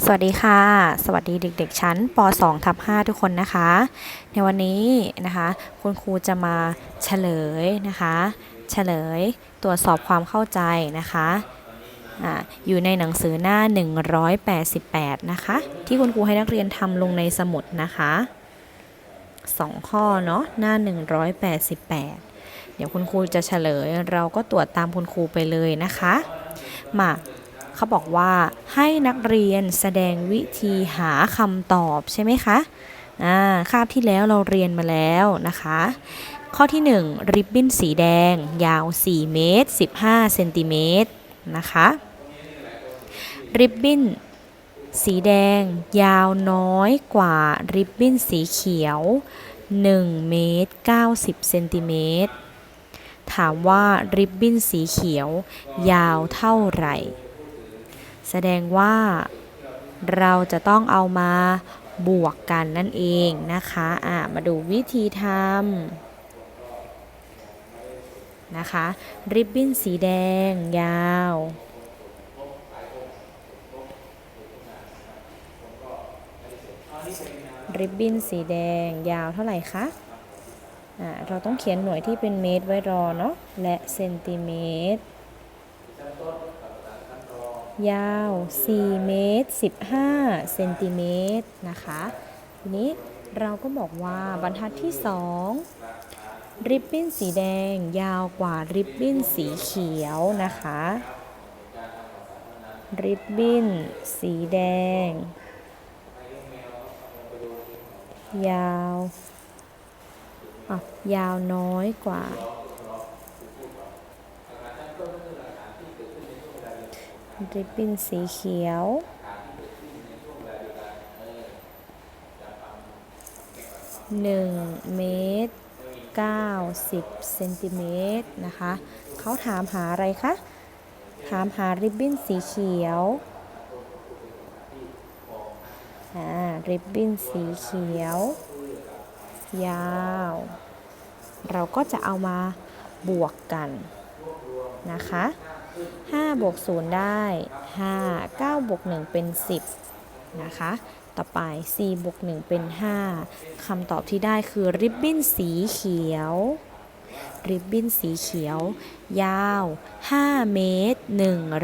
สวัสดีค่ะ สวัสดีเด็กๆ ชั้นป .2 ทับ5ทุกคนนะคะ ในวันนี้นะคะ คุณครูจะมาเฉลยนะคะ เฉลยตรวจสอบความเข้าใจนะคะอะอยู่ในหนังสือหน้า 188 นะคะ ที่คุณครูให้นักเรียนทำลงในสมุดนะคะสองข้อเนาะหน้า 188 เดี๋ยวคุณครูจะเฉลย เราก็ตรวจตามคุณครูไปเลยนะคะ มา เขาบอกว่าให้นักเรียนแสดงวิธีหาคำตอบใช่ไหมคะอ่าคาบที่แล้วเราเรียนมาแล้วนะคะ ข้อที่ 1 ริบบิ้นสีแดง ยาว 4 เมตร 15 เซนติเมตรนะคะ ริบบิ้นสีแดง ยาวน้อยกว่าริบบิ้นสีเขียว 1 เมตร 90 เซนติเมตรถามว่าริบบิ้นสีเขียว ยาวเท่าไหร่ แสดงว่า เราจะต้องเอามาบวกกันนั่นเองนะคะอะมาดูวิธีทำนะคะ ริบบิ้นสีแดงยาวริบบิ้นสีแดงยาวเท่าไหร่คะะเราต้องเขียนหน่วยที่เป็นเมตรไว้รอเนาะและเซนติเมตร ยาว 4 เมตร 15 เซนติเมตรนะคะ ทีนี้เราก็บอกว่าบรรทัดที่ 2 ริบบิ้นสีแดงยาวกว่าริบบิ้นสีเขียวนะคะ ริบบิ้นสีแดง ยาวอะยาวน้อยกว่า ริบบิ้นสีเขียว 1 เมตร 90 เซนติเมตรนะคะ เขาถามหาอะไรคะ ถามหาริบบิ้นสีเขียวริบบิ้นสีเขียว ยาว เราก็จะเอามาบวกกันนะคะ 5 บวก 0 ได้ 5 9 บวก 1 เป็น 10 นะคะ ต่อไป 4 บวก 1 เป็น 5 คำตอบที่ได้คือริบบิ้นสีเขียว ริบบิ้นสีเขียว ยาว 5 เมตร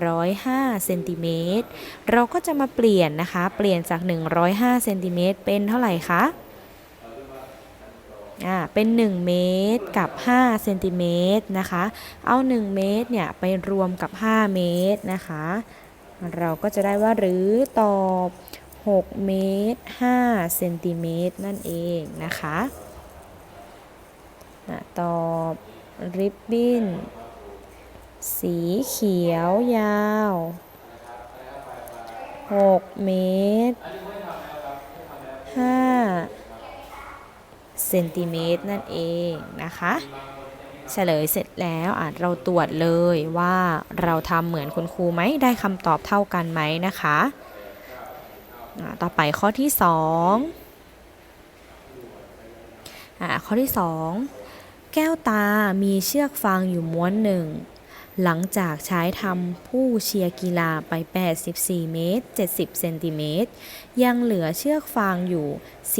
105 เซนติเมตร เราก็จะมาเปลี่ยนนะคะ เปลี่ยนจาก 105 เซนติเมตรเป็นเท่าไหร่คะ อ่าเป็น 1 เมตรกับ5เซนติเมตรนะคะ เอา 1 เมตรเนี่ยไปรวมกับ 5 เมตรนะคะ เราก็จะได้ว่าหรือตอบ 6 เมตร5เซนติเมตรนั่นเองนะคะตอบริบบิ้นสีเขียวยาว 6 เมตร5 เซนติเมตรนั่นเองนะคะเฉลยเสร็จแล้วอาจเราตรวจเลยว่าเราทำเหมือนคุณครูไหมได้คำตอบเท่ากันไหมนะคะต่อไปข้อที่2อะข้อที่2แก้วตามีเชือกฟางอยู่ม้วนหนึ่ง หลังจากใช้ทำผู้เชียร์กีฬาไป 84 เมตร 70 เซนติเมตร ยังเหลือเชือกฟางอยู่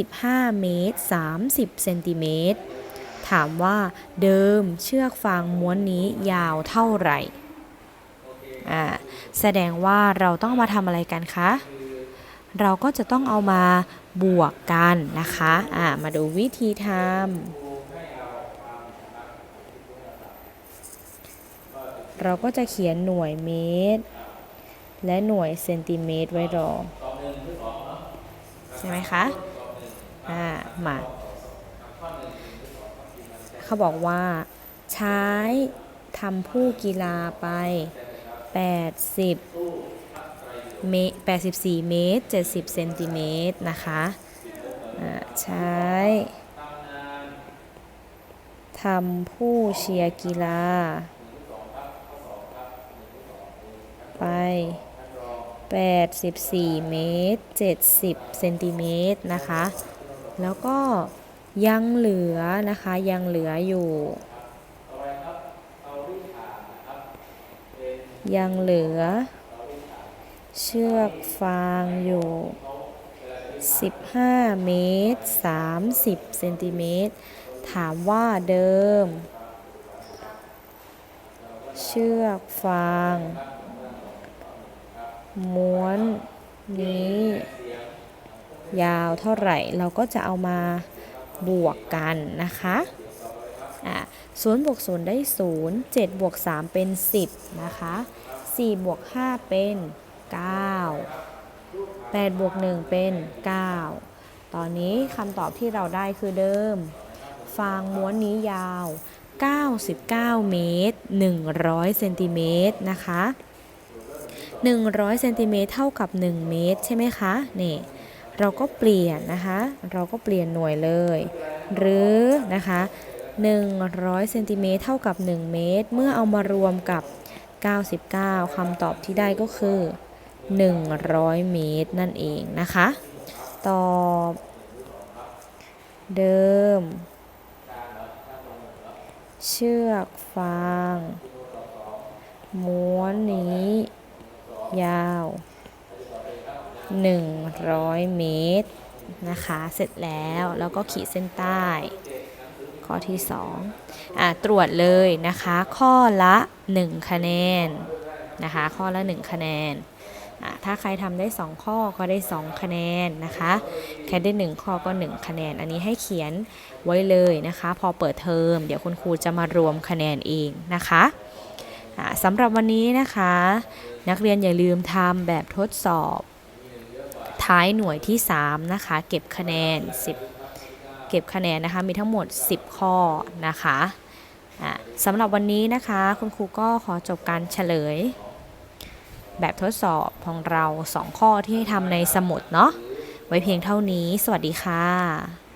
15 เมตร 30 เซนติเมตร ถามว่าเดิมเชือกฟางม้วนนี้ยาวเท่าไหร่อ่าแสดงว่าเราต้องมาทำอะไรกันคะ เราก็จะต้องเอามาบวกกันนะคะอ่ามาดูวิธีทำ เราก็จะเขียนหน่วยเมตร และหน่วยเซนติเมตรไว้รอใช่ไหมคะอ่ามาเขาบอกว่า ใช้ทำผู้กีฬาไป 80เมตร84 เมตร 70 เซนติเมตรนะคะใช้ทำผู้เชียร์กีฬา ไป 84 เมตร 70 เซนติเมตรนะคะ แล้วก็ยังเหลือนะคะยังเหลืออยู่ ยังเหลือ เชือกฟางอยู่ 15 เมตร 30 เซนติเมตร ถามว่าเดิม เชือกฟาง ม้วนนี้ ยาวเท่าไหร่เราก็จะเอามาบวกกันนะคะอะศูนย์บวกศูนย์ได้ศูนย์เจ็ดบวกสามเป็นสิบนะคะสี่บวกห้าเป็นเก้าแปดบวกหนึ่งเป็นเก้าตอนนี้คำตอบที่เราได้คือเดิม ฟางม้วนนี้ยาว 99 เมตร 100 เซนติเมตรนะคะ 100เซนติเมตรเท่ากับ 1 เมตร ใช่ไหมคะนี่เราก็เปลี่ยนนะคะ เราก็เปลี่ยนหน่วยเลย หรือนะคะ100เซนติเมตรเท่ากับ 1 เมตร เมื่อเอามารวมกับ 99คำตอบที่ได้ก็คือ 100 เมตรนั่นเองนะคะ ตอบเดิม เชือกฟาง ม้วนนี้ ยาว 100 เมตรนะคะ เสร็จแล้วแล้วก็ขีดเส้นใต้ ข้อที่2อะตรวจเลยนะคะ ข้อละ 1 คะแนนนะคะ ข้อละ 1 คะแนนถ้าใครทำได้ 2 ข้อก็ได้ 2 คะแนนนะคะใครได้ 1 ข้อก็ 1 คะแนน อันนี้ให้เขียนไว้เลยนะคะ พอเปิดเทอม เดี๋ยวคุณครูจะมารวมคะแนนเองนะคะ สำหรับวันนี้นะคะ นักเรียนอย่าลืมทำแบบทดสอบ ท้ายหน่วยที่ 3 นะคะ เก็บคะแนน 10 เก็บคะแนนนะคะ มีทั้งหมด 10 ข้อนะคะะสำหรับวันนี้นะคะ คุณครูก็ขอจบการเฉลย แบบทดสอบของเรา 2 ข้อที่ให้ทำในสมุดเนาะไว้เพียงเท่านี้ สวัสดีค่ะ